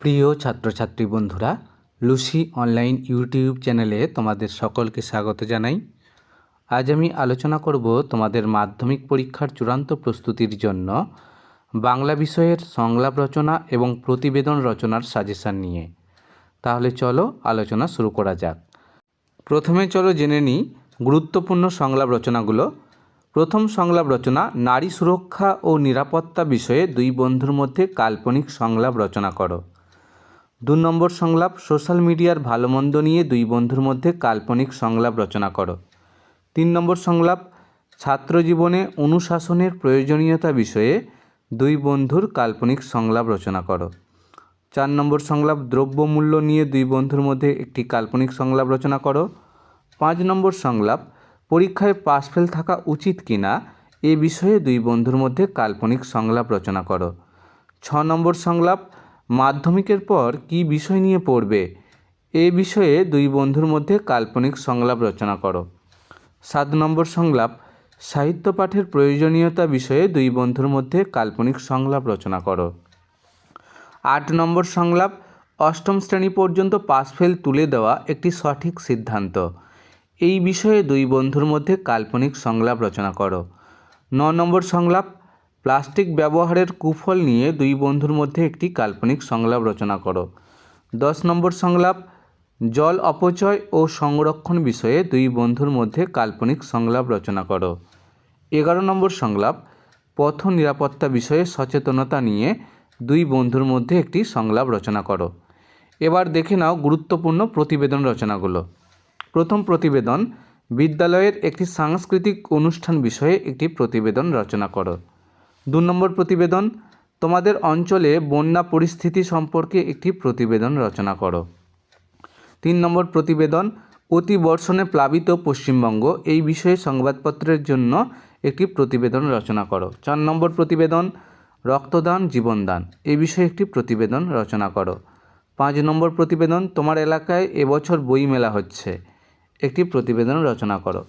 প্রিয় ছাত্রছাত্রী বন্ধুরা, লুসি অনলাইন ইউটিউব চ্যানেলে তোমাদের সকলকে স্বাগত জানাই। আজ আমি আলোচনা করব তোমাদের মাধ্যমিক পরীক্ষার চূড়ান্ত প্রস্তুতির জন্য বাংলা বিষয়ের সংলাপ রচনা এবং প্রতিবেদন রচনার সাজেশান নিয়ে। তাহলে চলো আলোচনা শুরু করা যাক। প্রথমে চলো জেনে নিই গুরুত্বপূর্ণ সংলাপ রচনাগুলো। প্রথম সংলাপ রচনা, নারী সুরক্ষা ও নিরাপত্তা বিষয়ে দুই বন্ধুর মধ্যে কাল্পনিক সংলাপ রচনা করো। দু নম্বর সংলাপ, সোশ্যাল মিডিয়ার ভালো মন্দ নিয়ে দুই বন্ধুর মধ্যে কাল্পনিক সংলাপ রচনা করো। তিন নম্বর সংলাপ, ছাত্র জীবনে অনুশাসনের প্রয়োজনীয়তা বিষয়ে দুই বন্ধুর কাল্পনিক সংলাপ রচনা করো। চার নম্বর সংলাপ, দ্রব্যমূল্য নিয়ে দুই বন্ধুর মধ্যে একটি কাল্পনিক সংলাপ রচনা করো। পাঁচ নম্বর সংলাপ, পরীক্ষায় পাশ ফেল থাকা উচিত কিনা এ বিষয়ে দুই বন্ধুর মধ্যে কাল্পনিক সংলাপ রচনা করো। ছ নম্বর সংলাপ মাধ্যমিকের পর কি বিষয় নিয়ে পড়বে? এ বিষয়ে দুই বন্ধুর মধ্যে কাল্পনিক সংলাপ রচনা করো। সাত নম্বর সংলাপ, সাহিত্য পাঠের প্রয়োজনীয়তা বিষয়ে দুই বন্ধুর মধ্যে কাল্পনিক সংলাপ রচনা করো। আট নম্বর সংলাপ, অষ্টম শ্রেণি পর্যন্ত পাস ফেল তুলে দেওয়া একটি সঠিক সিদ্ধান্ত। এই বিষয়ে দুই বন্ধুর মধ্যে কাল্পনিক সংলাপ রচনা করো। ন নম্বর সংলাপ প্লাস্টিক ব্যবহারের কুফল নিয়ে দুই বন্ধুর মধ্যে একটি কাল্পনিক সংলাপ রচনা করো। দশ নম্বর সংলাপ, জল অপচয় ও সংরক্ষণ বিষয়ে দুই বন্ধুর মধ্যে কাল্পনিক সংলাপ রচনা করো। এগারো নম্বর সংলাপ, পথ নিরাপত্তা বিষয়ে সচেতনতা নিয়ে দুই বন্ধুর মধ্যে একটি সংলাপ রচনা করো। এবার দেখে নাও গুরুত্বপূর্ণ প্রতিবেদন রচনাগুলো। প্রথম প্রতিবেদন, বিদ্যালয়ের একটি সাংস্কৃতিক অনুষ্ঠান বিষয়ে একটি প্রতিবেদন রচনা করো। দু নম্বর প্রতিবেদন, তোমাদের অঞ্চলে বন্যা পরিস্থিতি সম্পর্কে একটি প্রতিবেদন রচনা করো। তিন নম্বর প্রতিবেদন, অতি বর্ষণে প্লাবিত পশ্চিমবঙ্গ, এই বিষয়ে সংবাদপত্রের জন্য একটি প্রতিবেদন রচনা করো। চার নম্বর প্রতিবেদন, রক্তদান, জীবনদান এই বিষয়ে একটি প্রতিবেদন রচনা করো। পাঁচ নম্বর প্রতিবেদন, তোমার এলাকায় এবছর বই মেলা হচ্ছে, একটি প্রতিবেদন রচনা করো।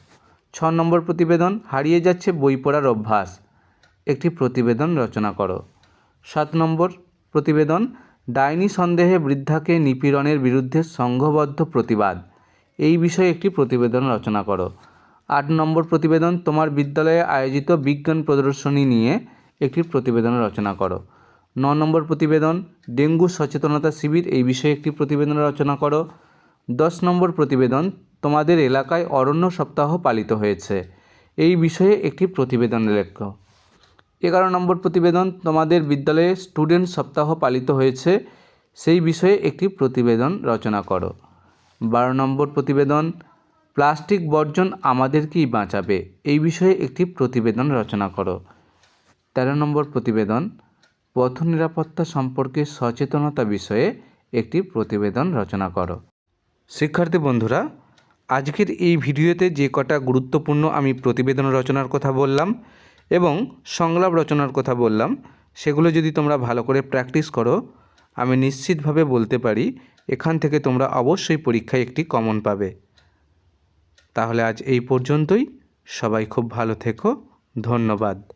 ছ নম্বর প্রতিবেদন, হারিয়ে যাচ্ছে বই পড়ার অভ্যাস একটি প্রতিবেদন রচনা করো। সাত নম্বর প্রতিবেদন, ডাইনি সন্দেহে বৃদ্ধাকে নিপীড়নের বিরুদ্ধে সংঘবদ্ধ প্রতিবাদ। এই বিষয়ে একটি প্রতিবেদন রচনা করো। আট নম্বর প্রতিবেদন, তোমার বিদ্যালয়ে আয়োজিত বিজ্ঞান প্রদর্শনী নিয়ে একটি প্রতিবেদন রচনা করো। ন নম্বর প্রতিবেদন, ডেঙ্গু সচেতনতা শিবির, এই বিষয়ে একটি প্রতিবেদন রচনা করো। দশ নম্বর প্রতিবেদন, তোমাদের এলাকায় অরণ্য সপ্তাহ পালিত হয়েছে, এই বিষয়ে একটি প্রতিবেদন লেখো। এগারো নম্বর প্রতিবেদন তোমাদের বিদ্যালয়ে স্টুডেন্ট সপ্তাহ পালিত হয়েছে, সেই বিষয়ে একটি প্রতিবেদন রচনা করো। বারো নম্বর প্রতিবেদন, প্লাস্টিক বর্জন আমাদেরকেই বাঁচাবে? এই বিষয়ে একটি প্রতিবেদন রচনা করো। তেরো নম্বর প্রতিবেদন, পথ নিরাপত্তা সম্পর্কে সচেতনতা বিষয়ে একটি প্রতিবেদন রচনা করো। শিক্ষার্থী বন্ধুরা, আজকের এই ভিডিওতে যে কটা গুরুত্বপূর্ণ আমি প্রতিবেদন রচনার কথা বললাম এবং সংলাপ রচনার কথা বললাম, সেগুলো যদি তোমরা ভালো করে প্র্যাকটিস করো, আমি নিশ্চিতভাবে বলতে পারি এখান থেকে তোমরা অবশ্যই পরীক্ষায় একটি কমন পাবে। তাহলে আজ এই পর্যন্তই। সবাই খুব ভালো থেকো। ধন্যবাদ।